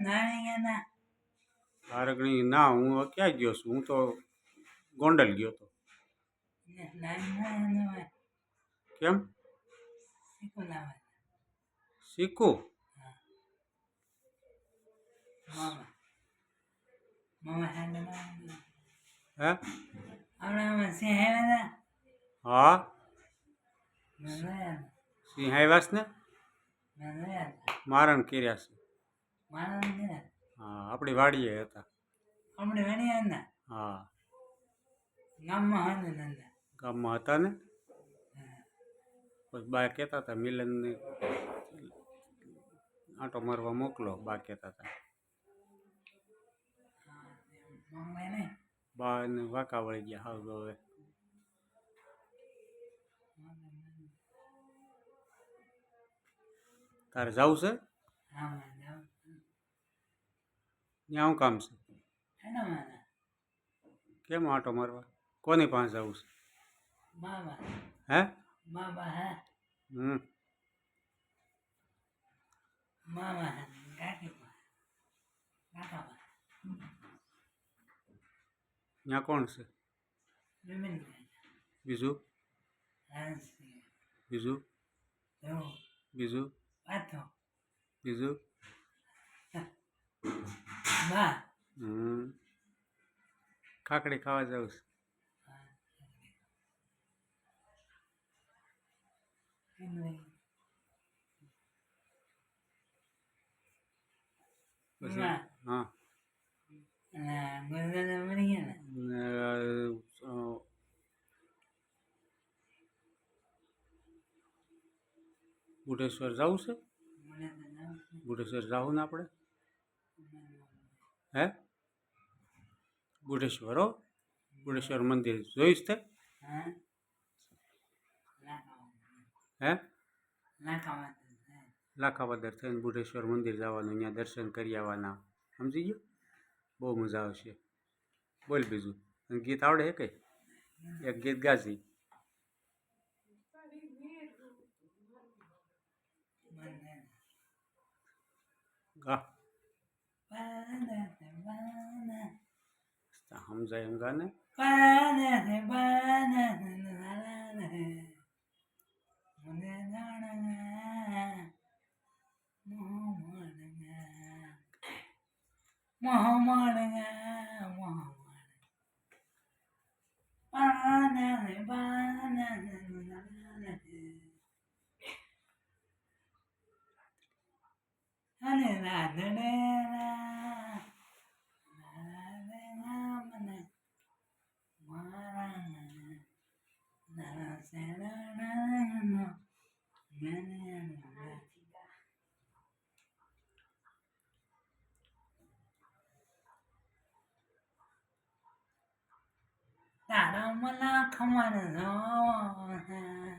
નારાયણના તારકણી ના. હું ક્યાં ગયો છું? હું તો ગોંડલ ગયો તો. કેમ? શીખું હા. સિંહ આવ્યા ને. મારણ કર્યા છે. મારા હા આપણી વાડીએ હતા. હમણાં વણી હતા હા. ગામમાં હતા નંદા ગામમાં હતા ને? પછી બા કહેતા હતા મિલનને આંટો મારવા મોકલો બા કહેતા હતા. બા ને વાંકા વળી ગયા હાવ હવે તારે જવું છે? હા ત્યાં શું કામ છે? કેમ આંટો મારવા? કોની પાસે જવું છે? હે? હમ. ત્યાં કોણ છે? બીજું? બીજું? બીજું? બીજું? બા હમ. ખાખડી ખાવા જાઉં છું. બુઢેશ્વર જવું છે? બુઢેશ્વર જવું ને આપણે? હે? બુઢેશ્વર? હો બુઢેશ્વર મંદિર જોઈશ તે હે? લાખાવદર થઈને બુઢેશ્વર મંદિર જવાનું, અહીંયા દર્શન કરી આવવાના. સમજી ગયો? બહુ મજા આવશે. બોલ બીજું. ગીત આવડે હે કઈ? એક ગીત ગાજી. ગા. Tam zayım gane. மகமானுங்க மகமான 打到我那看我的肉。